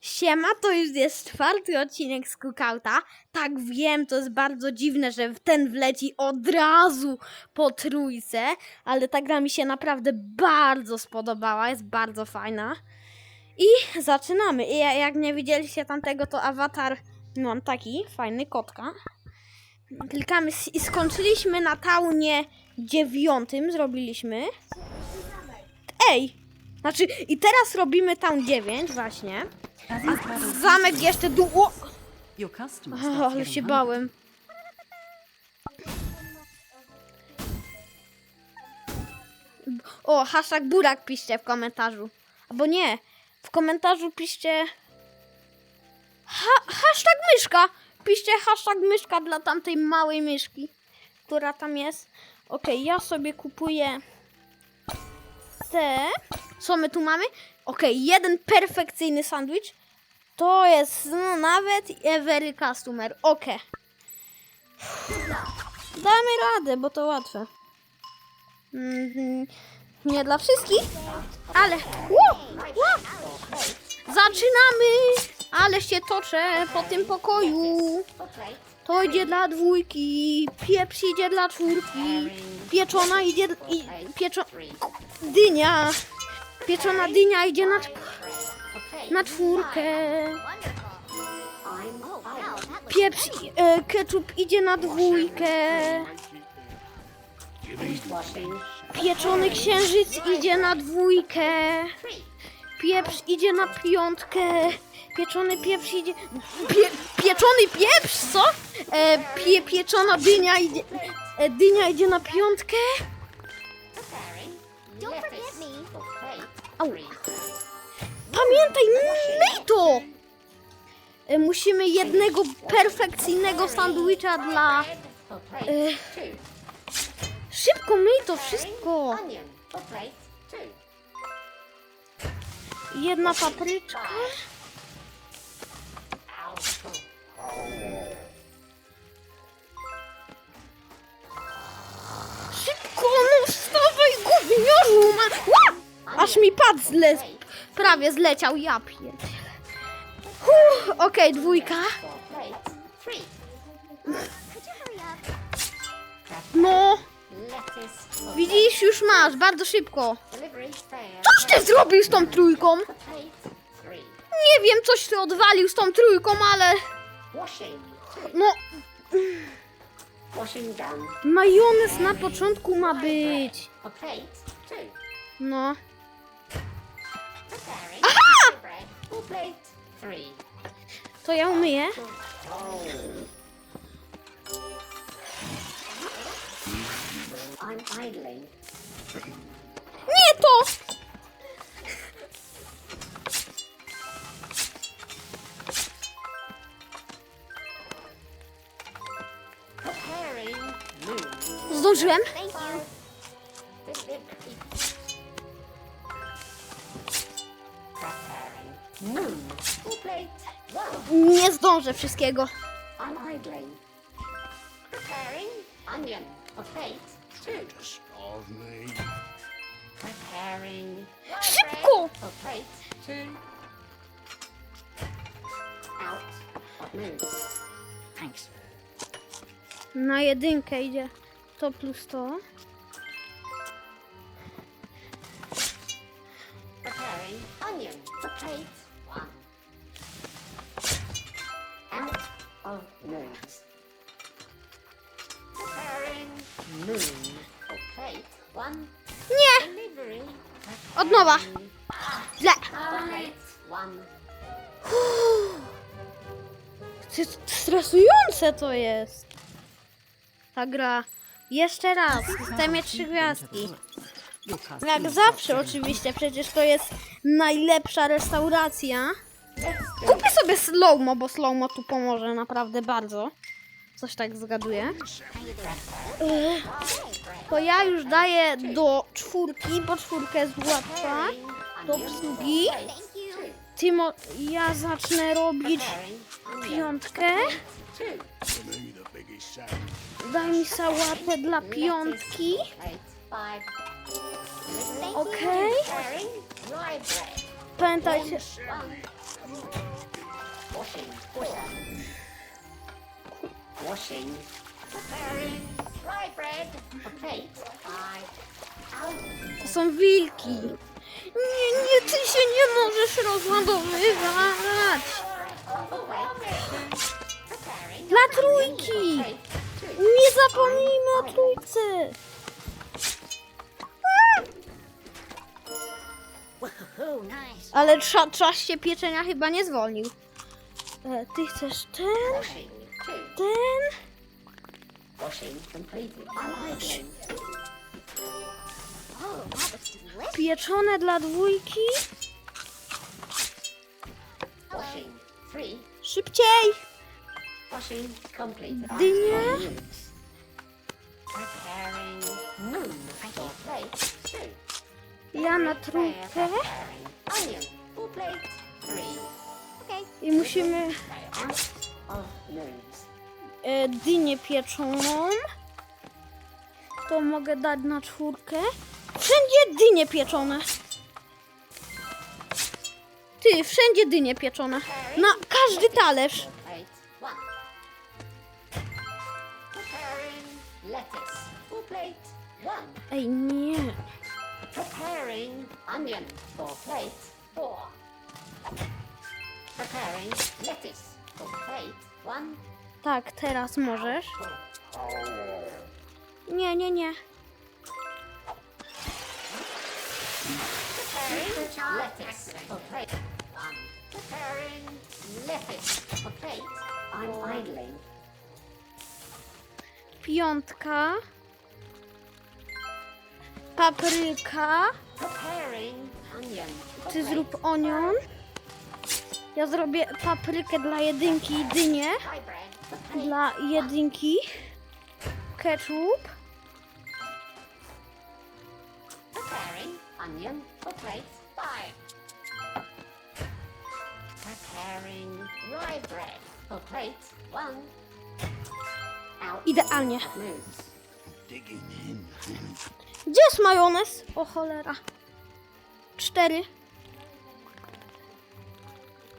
Siema, to już jest czwarty odcinek z Cookouta. Tak wiem, to jest bardzo dziwne, że ten wleci od razu po trójce, ale ta gra mi się naprawdę bardzo spodobała, jest bardzo fajna. I zaczynamy. I ja- jak nie widzieliście tamtego, to awatar mam taki fajny kotka. Klikamy i skończyliśmy na taunie dziewiątym, zrobiliśmy. Ej! Znaczy, i teraz robimy town 9 właśnie. A zamek jeszcze customers O, ale się bałem. O, hashtag burak piszcie w komentarzu. Albo nie, w komentarzu piszcie ha hashtag myszka. Piszcie hashtag myszka dla tamtej małej myszki, która tam jest. Okej, ja sobie kupuję te. Co my tu mamy? Okej, jeden perfekcyjny sandwich. To jest no, nawet every customer. Okej. Damy radę, bo to łatwe. Mhm. Nie dla wszystkich, ale. Ło! Ło! Zaczynamy! Ale się toczę po tym pokoju. To idzie dla dwójki, pieprz idzie dla czwórki, pieczona idzie i pieczo... dynia. Pieczona dynia idzie na, na czwórkę. Pieprz, e, ketchup idzie na dwójkę. Pieczony księżyc idzie na dwójkę. Pieprz idzie na piątkę. Pieczony pieprz idzie. Pie, pieczony pieprz, co? E, pie, pieczona dynia idzie. E, dynia idzie na piątkę. Au. Pamiętaj, myj to! E, musimy jednego perfekcyjnego sandwicha dla. E, szybko myj to wszystko. Jedna papryczka. Szybko, no wstawaj, gówniarzu! Ma... Aż mi pad zle... prawie zleciał, ja pierdzielę. Huh, Okej, dwójka. Hurry up? No, widzisz, już masz, bardzo szybko. Coś ty zrobił z tą trójką? Nie wiem, coś ty odwalił z tą trójką, ale... No, majonez na początku ma być. No. Plate, three. To ja umyję. I'm idling. Nie to! Zdążyłem? Zdążę wszystkiego. I'm idling. Preparing. Onion. A plate, two. Preparing. Szybko! Out. Thanks. Na jedynkę idzie to plus to. Nowa. Źle. One. Ty- Stresujące to jest. Ta gra. Jeszcze raz. Systemie trzy gwiazdki. Jak zawsze oczywiście, przecież to jest najlepsza restauracja. Kupię sobie slowmo, bo slowmo tu pomoże naprawdę bardzo. Coś tak zgaduję. Ech, To ja już daję do czwórki, bo czwórka jest łatwa. Do obsługi. Timo, ja zacznę robić piątkę. Daj mi sałatę dla piątki. Okej. Rye bread. pamiętajcie. Washing. To są wilki. Nie, nie, ty się nie możesz rozładowywać. Dla trójki. Nie zapomnijmy o trójce. Ale trza, czas się pieczenia chyba nie zwolnił. E, ty chcesz ten, ten. Washing completed. Pieczone dla dwójki. Washing. Szybciej. Washing. Two. Ja na trójkę. I musimy dynię pieczoną. To mogę dać na czwórkę. Wszędzie dynie pieczone. Ty, wszędzie dynie pieczone. Na każdy talerz. Ej, nie. Preparing onion for plate four. Preparing lettuce for plate one. Tak, teraz możesz. Nie, nie, nie. Piątka. Papryka. Plate. zrób onion. Ja zrobię paprykę dla jedynki i dynię. Dla jedynki. Ketchup. Preparing onion for plate five. Preparing rye bread for plate one. Idealnie. Gdzie jest majonez? O cholera. Cztery.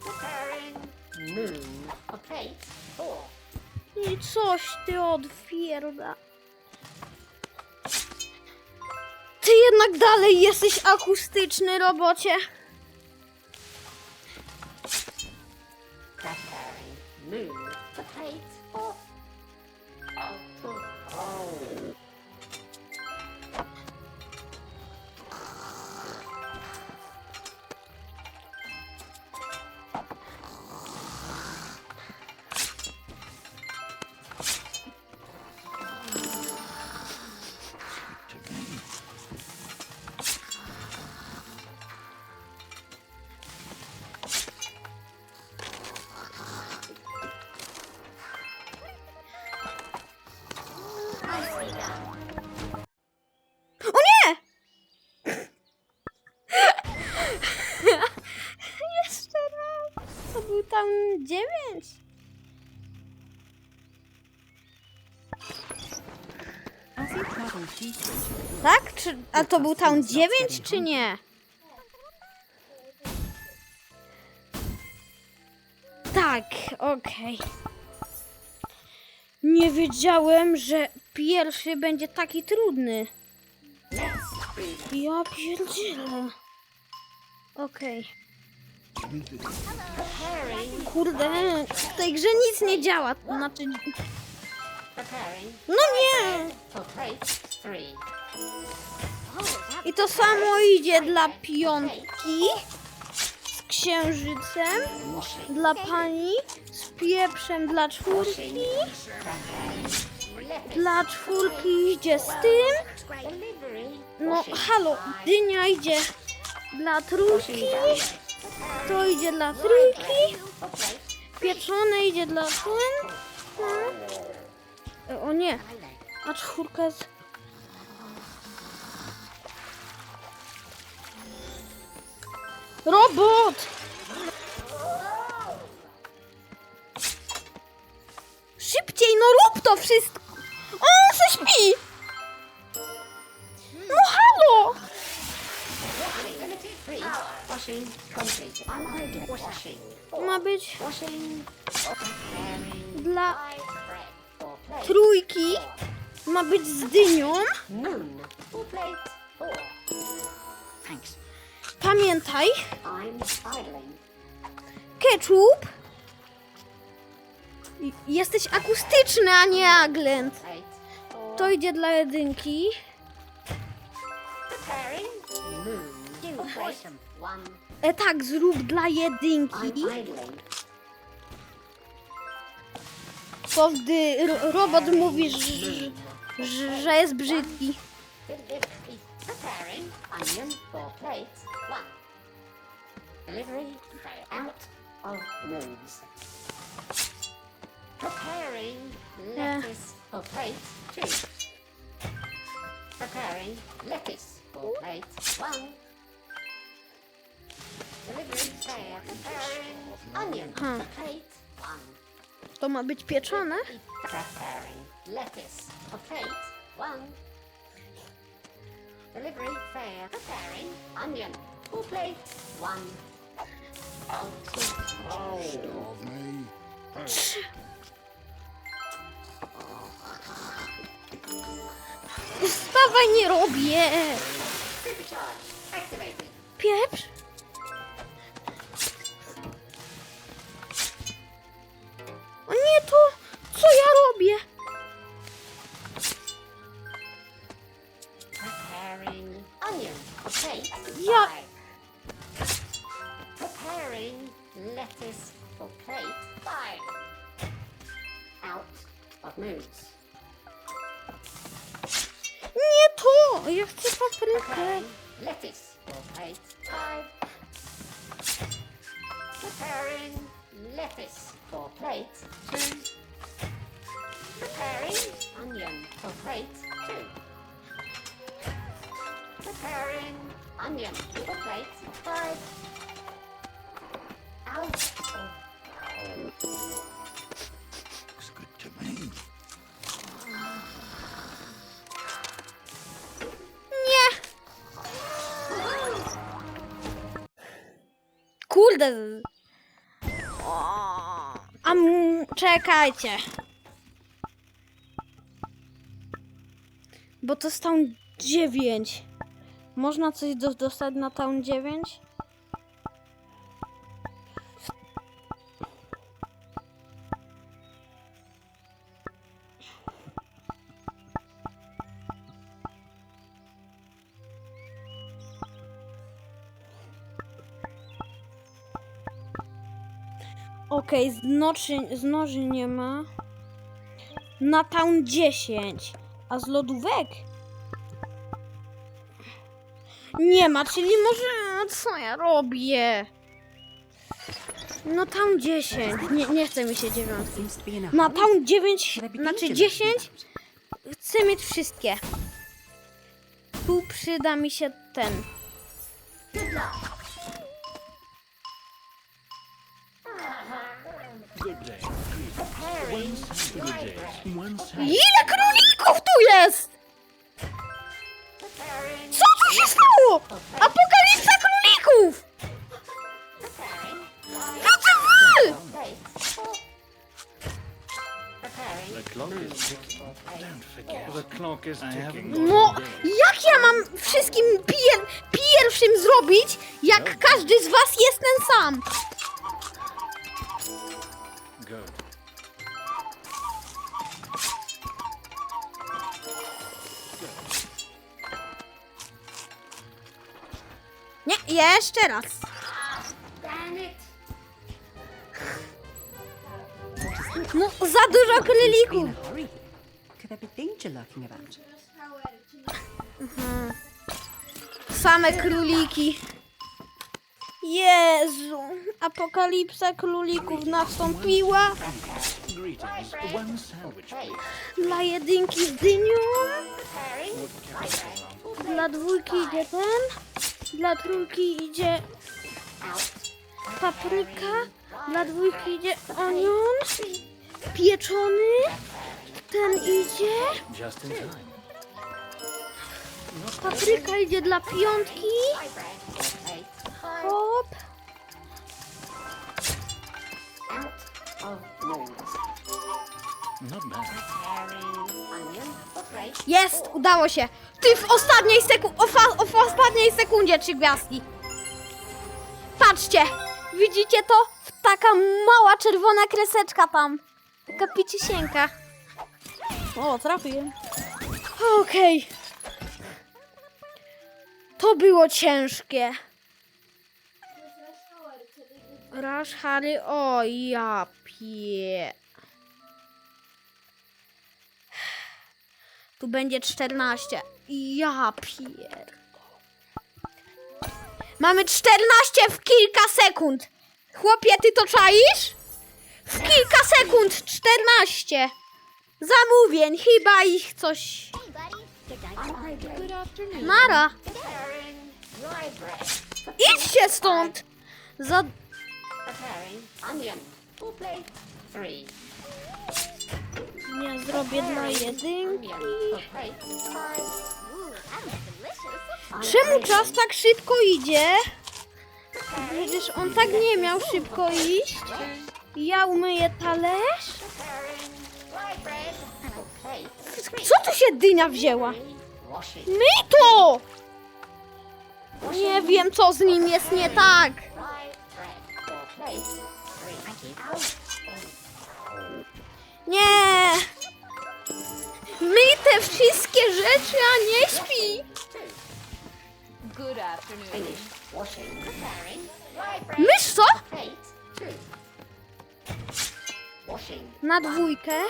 Preparing moon for plate. I coś ty odwierda. Ty jednak dalej jesteś akustyczny, robocie. Oh, Czy, a to był tam dziewięć, czy nie? Tak, okej. Nie wiedziałem, że pierwszy będzie taki trudny. Ja pierdzielę. Okej. Kurde, w tej grze nic nie działa. Znaczy, no nie. I to samo idzie dla piątki z księżycem, dla pani z pieprzem dla czwórki, dla czwórki idzie z tym. No halo, dynia idzie dla trójki, to idzie dla trójki, pieczone idzie dla ten. O nie, a czwórka jest... Robot! Szybciej, no rób to wszystko! On se śpi! No halo! Ma być dla trójki. Ma być z dynią. Pamiętaj, ketchup. Jesteś akustyczny, a nie aglent. To idzie dla jedynki. E tak, zrób dla jedynki. To gdy ro- robot mówi, że, jest brzydki. Preparing lettuce for plate two. Preparing lettuce for plate one. Delivery tray preparing onion for plate one. To ma być pieczone? Preparing nie robię! Pieprz! Plate Yeah. five. Preparing lettuce for plate five. Out of moves. Nie to! Ja chcę paprykę. Lettuce for plate five. Preparing lettuce for plate two. Preparing onion for plate two. Preparing onion for plate five. Out Looks good to me. Nie! Kurde! A czekajcie. Bo to town 9. Można coś do, dostać na town 9? Okej, z, noczy, z noży nie ma. Na town 10. A z lodówek? Nie ma, czyli może... no Co ja robię? No town 10. Nie, nie chce mi się dziewiątki. Hurry. town 9, Should I be znaczy diligent 10 about it? chcę mieć wszystkie. Tu przyda mi się ten. Ile królików tu jest? Co tu się stało? Apokalipsa królików! No ty wal! No, jak ja mam wszystkim pier pierwszym zrobić, jak każdy z was jest ten sam? Good. Jeszcze raz. No, za dużo królików. Same króliki. Jezu, apokalipsa królików nastąpiła. Dla jedynki z dynią, dla dwójki idzie ten, dla trójki idzie papryka, dla dwójki idzie onion, pieczony, ten idzie, papryka idzie dla piątki. Hop. Not bad. Jest, udało się. Ty w ostatniej sekundzie, w ostatniej sekundzie trzy gwiazdki. Patrzcie, widzicie to? Taka mała czerwona kreseczka tam. Taka picisieńka. O, trafiłem. Okej. To było ciężkie. Rush Harry, o ja pie... Tu będzie 14. Ja pier... Mamy 14 w kilka sekund. Chłopie, ty to czaisz? W kilka sekund 14. Zamówień, chyba ich coś... Rye bread. idźcie stąd. Za... Nie zrobię dla jedynki. Czemu czas tak szybko idzie? Przecież on tak nie miał szybko iść. Ja umyję talerz. Co tu się dynia wzięła? Myj to! Nie wiem, co z nim jest nie tak. Nie! Myj te wszystkie rzeczy, a nie śpi. Good afternoon. Mysz co? Na dwójkę.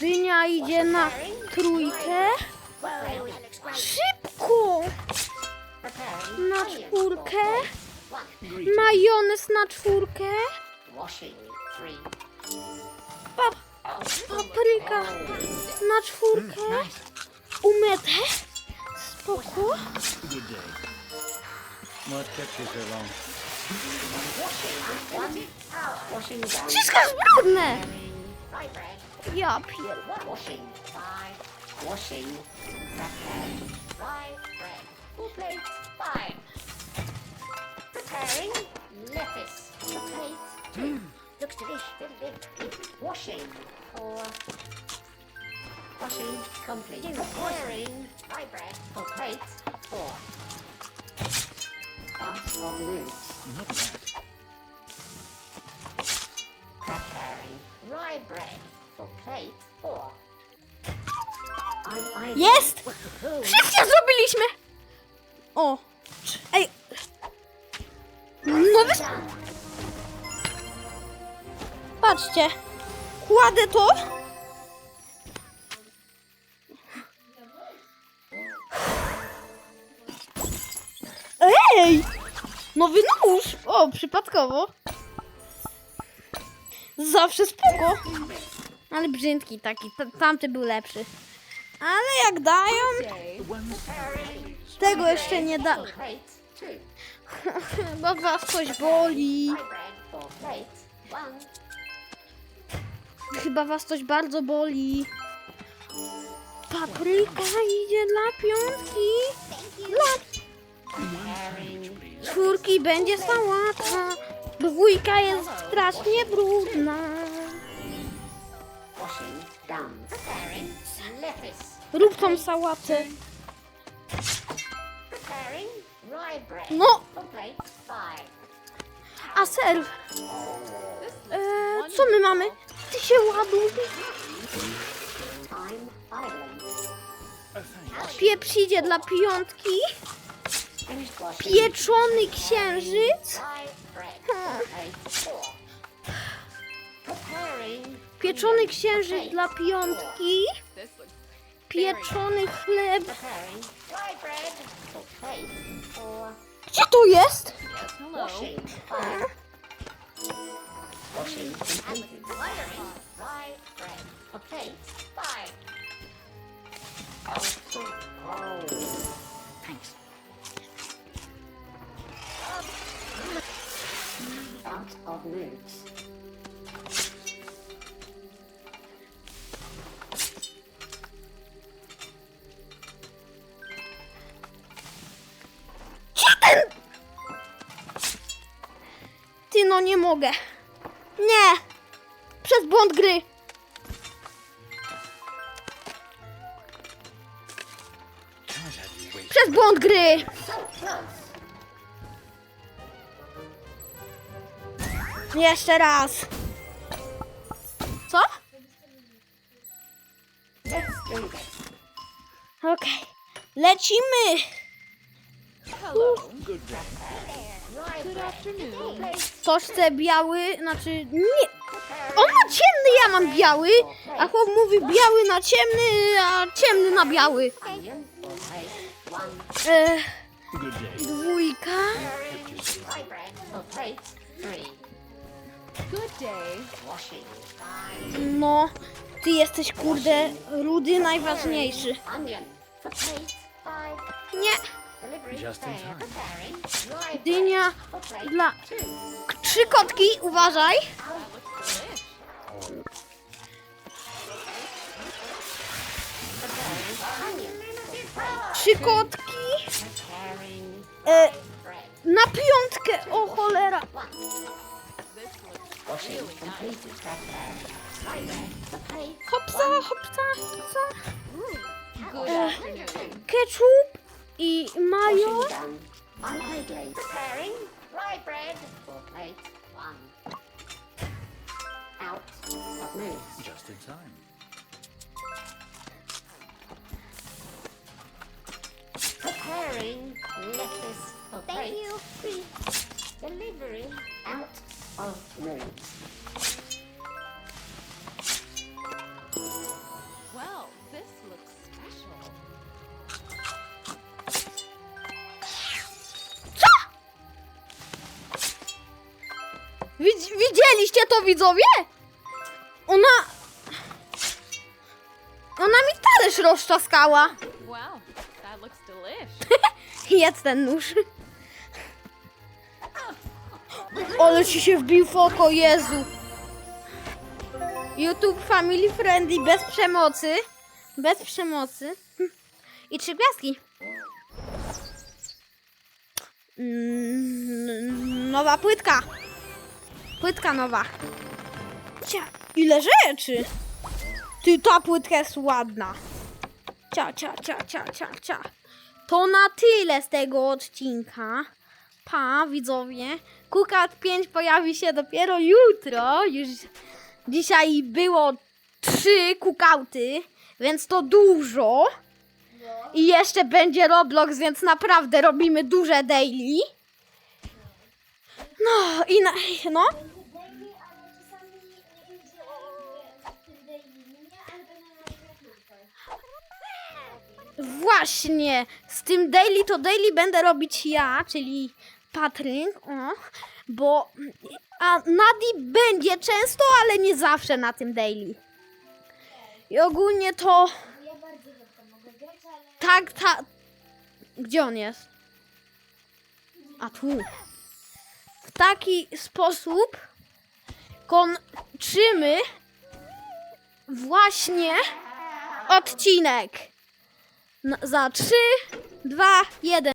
Dynia idzie na trójkę. Szybko! Na czwórkę. Majonez na czwórkę. Washing. Three. Pap papryka na czwórkę. Umyte. Spoko. Wszystko jest brudne. Ja pier... Washing. Five. Washing. Preparing lettuce. Two. Looks delicious. Washing. Four. Washing complete. Preparing rye bread. For plate. Roots. Not bad. Jest! Wszystkie zrobiliśmy! O! Ej! No wy... Patrzcie! Kładę to. Ej! Nowy nóż! O, przypadkowo. Zawsze spoko. Ale brzydki taki. Tamty był lepszy. Ale jak dają, tego jeszcze nie da. Chyba was coś boli. Chyba was coś bardzo boli. Papryka idzie dla piątki. Dla czwórki będzie sałata. Dwójka jest strasznie brudna. Rób tą sałatę. No, a ser. E, co my mamy? Ty się ładuj. Pieprz idzie dla piątki. Pieczony księżyc. Pieczony księżyc dla piątki. Pieczony chleb. Gdzie to jest? Hello. Washing. Five. Washing and preparing rye bread. For plate. Five. Oh. Thanks. Out of roots. Gdzie ten Ty no nie mogę. Nie! Przez błąd gry. Przez błąd gry. Jeszcze raz. Co? Okej. Lecimy. Hello. Good chce biały, znaczy nie. On ma ciemny, ja mam biały, a chłop mówi biały na ciemny, a ciemny na biały. E, dwójka. No, ty jesteś kurde rudy najważniejszy. Nie, Dynia dla trzy kotki, uważaj. Trzy kotki. E, na piątkę, o cholera. Hopsa, hopsa, hopsa. Afternoon. Ketchup i mayo. Washing done. On high grade. Preparing rye bread for plate. One. Out of mood. Just in time. Preparing lettuce for Thank you. Three. Delivery out of mood. Widzieliście to widzowie? Ona... Ona mi talerz rozczaskała. Wow, that looks delish. Jedz ten nóż. Ale ci się wbił w oko, Jezu. YouTube Family Friendly, bez przemocy. Bez przemocy. I trzy gwiazdki. Mm, Nowa płytka. Płytka nowa. Cia, ile rzeczy. Ty, ta płytka jest ładna. Cia, cia, cia, cia, cia, cia. To na tyle z tego odcinka. Pa, widzowie. Kukat 5 pojawi się dopiero jutro. Już dzisiaj było trzy kukauty, więc to dużo. I jeszcze będzie Roblox, więc naprawdę robimy duże daily. No i na, no. Właśnie, z tym daily to daily będę robić ja, czyli Patryk, bo a Nadi będzie często, ale nie zawsze na tym daily. I ogólnie to tak, ta... Gdzie on jest? A tu. Taki sposób kończymy właśnie odcinek. Za 3, 2, 1.